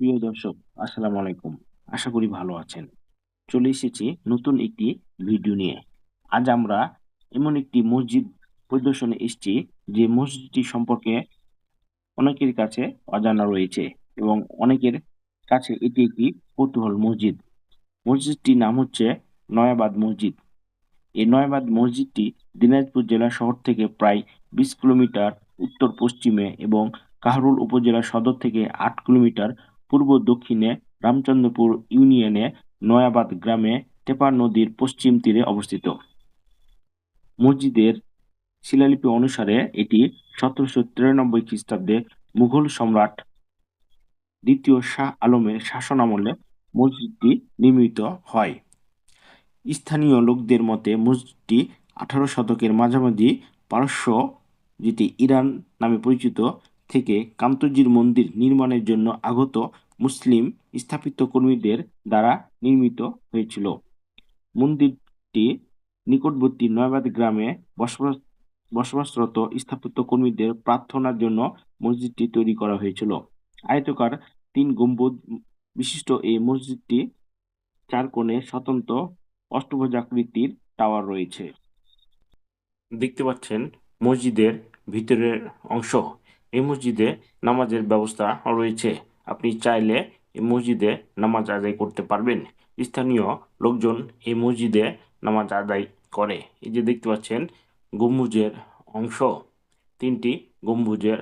প্রিয় দর্শক, আসসালামু আলাইকুম। আশা করি ভালো আছেন। চলে এসেছি নতুন একটি ভিডিও নিয়ে। আজ আমরা এমন একটি মসজিদ পরিদর্শনে এসেছি, যে মসজিদটি সম্পর্কে অনেকের কাছে অজানা রয়েছে এবং অনেকের কাছে এটি একটি কৌতূহল মসজিদ। মসজিদটির নাম হচ্ছে নয়াবাদ মসজিদ। এই নয়াবাদ মসজিদটি দিনাজপুর জেলা শহর থেকে প্রায় বিশ কিলোমিটার উত্তর পশ্চিমে এবং কাহরুল উপজেলা সদর থেকে আট কিলোমিটার পূর্ব দক্ষিণে রামচন্দ্রপুর ইউনিয়নে নয়াবাদ গ্রামে টেপা নদীর পশ্চিম তীরে অবস্থিত। মসজিদের শিলালিপি অনুসারে এটি সতেরোশো তিরানব্বই খ্রিস্টাব্দে মুঘল সম্রাট দ্বিতীয় শাহ আলমের শাসন আমলে মসজিদটি নির্মিত হয়। স্থানীয় লোকদের মতে, মসজিদটি আঠারো শতকের মাঝামাঝি পারস্য যেটি ইরান নামে পরিচিত থেকে কান্তজির মন্দির নির্মাণের জন্য আগত মুসলিম স্থাপিত কর্মীদের দ্বারা নির্মিত হয়েছিল। মন্দিরটি নিকটবর্তী নয়াবাদ গ্রামে বসবাস, বসবাসরত স্থাপত্য কর্মীদের প্রার্থনার জন্য মসজিদটি তৈরি করা হয়েছিল। আয়তকার তিন গম্বুজ বিশিষ্ট এই মসজিদটি চার কোণে স্বতন্ত্র অষ্টভুজাকৃতির টাওয়ার রয়েছে। দেখতে পাচ্ছেন মসজিদের ভিতরের অংশ। এই মসজিদে নামাজের ব্যবস্থা রয়েছে। আপনি চাইলে এই মসজিদে নামাজ আদায় করতে পারবেন। স্থানীয় লোকজন এই মসজিদে নামাজ আদায় করে। এই যে দেখতে পাচ্ছেন, গম্বুজের অংশ। তিনটি গম্বুজের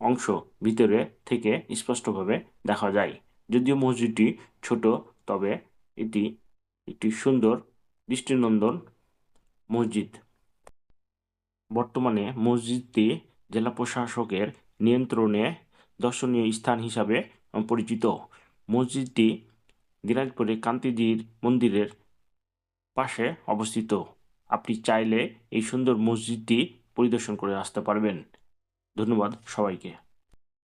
অংশ ভিতরে থেকে স্পষ্টভাবে দেখা যায়। যদিও মসজিদটি ছোট, তবে এটি একটি সুন্দর দৃষ্টিনন্দন মসজিদ। বর্তমানে মসজিদটি জেলা প্রশাসকের নিয়ন্ত্রণে দর্শনীয় স্থান হিসাবে পরিচিত। মসজিদটি দিনাজপুরে কান্তিজির মন্দিরের পাশে অবস্থিত। আপনি চাইলে এই সুন্দর মসজিদটি পরিদর্শন করে আসতে পারবেন। ধন্যবাদ সবাইকে।